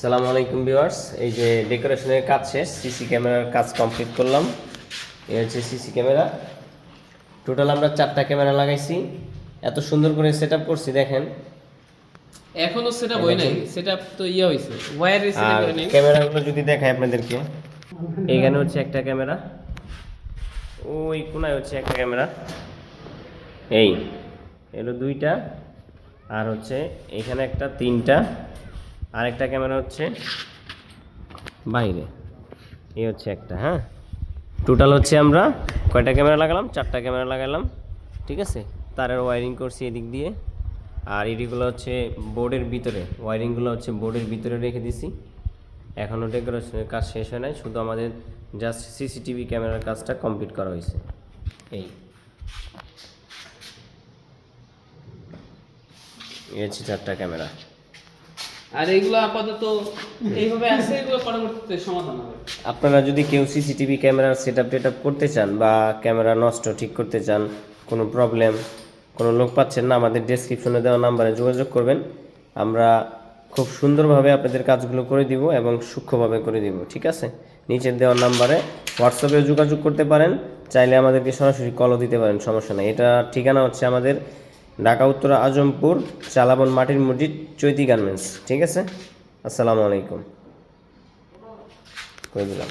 সালামু আলাইকুম ভিউয়ার্স এই যে ডেকোরেশনের কাজ শেষ সিসি ক্যামেরার কাজ কমপ্লিট করলাম। এই হচ্ছে সিসি ক্যামেরা। টোটাল আমরা চারটা ক্যামেরা লাগাইছি। এত সুন্দর করে সেট করছি দেখেন। এখনও সেটা বই নাই। সেটা তো ইয়ে হয়েছে ওয়্যারের সেটা নেই। ক্যামেরাগুলো যদি দেখাই আপনাদেরকে। এখানে হচ্ছে একটা ক্যামেরা। ওই কোনায় হচ্ছে একটা ক্যামেরা। এই এলো দুইটা। আর হচ্ছে এখানে একটা তিনটা। আর একটা ক্যামেরা হচ্ছে বাইরে। এই হচ্ছে একটা হ্যাঁ? টোটাল হচ্ছে আমরা কয়টা ক্যামেরা লাগালাম? চারটা ক্যামেরা লাগালাম, ঠিক আছে? তারের ওয়ারিং করছি এদিক দিয়ে। আর এদিকগুলো হচ্ছে বোর্ডের ভিতরে। ওয়ারিংগুলো হচ্ছে বোর্ডের ভিতরে রেখে দিছি। এখনও ডেকোরেশনের কাজ শেষ হয় নাই, শুধু আমাদের জাস্ট সিসিটিভি ক্যামেরার কাজটা কমপ্লিট করা হয়েছে। এই। এই হচ্ছে চারটা ক্যামেরা। আর এইগুলো আপাতত এইভাবে আছে, এগুলো পরবর্তীতে সমাধান হবে। আপনারা যদি কেউ সিসিটিভি ক্যামেরার সেট আপ টেট আপ করতে চান বা ক্যামেরা নষ্ট ঠিক করতে চান, কোনো প্রবলেম কোনো লোক পাচ্ছেন না, আমাদের ডেসক্রিপশনে দেওয়া নাম্বারে যোগাযোগ করবেন। আমরা খুব সুন্দরভাবে আপনাদের কাজগুলো করে দিব এবং সূক্ষ্মভাবে করে দিব, ঠিক আছে? নিচের দেওয়া নাম্বারে হোয়াটসঅ্যাপেও যোগাযোগ করতে পারেন। চাইলে আমাদেরকে সরাসরি কলও দিতে পারেন, সমস্যা নেই। এটা ঠিকানা হচ্ছে আমাদের ঢাকা উত্তর আজমপুর চালাবন মাটির মসজিদ চৈতি গার্মেন্টস। ঠিক আছে? আসসালামু আলাইকুম। দিলাম?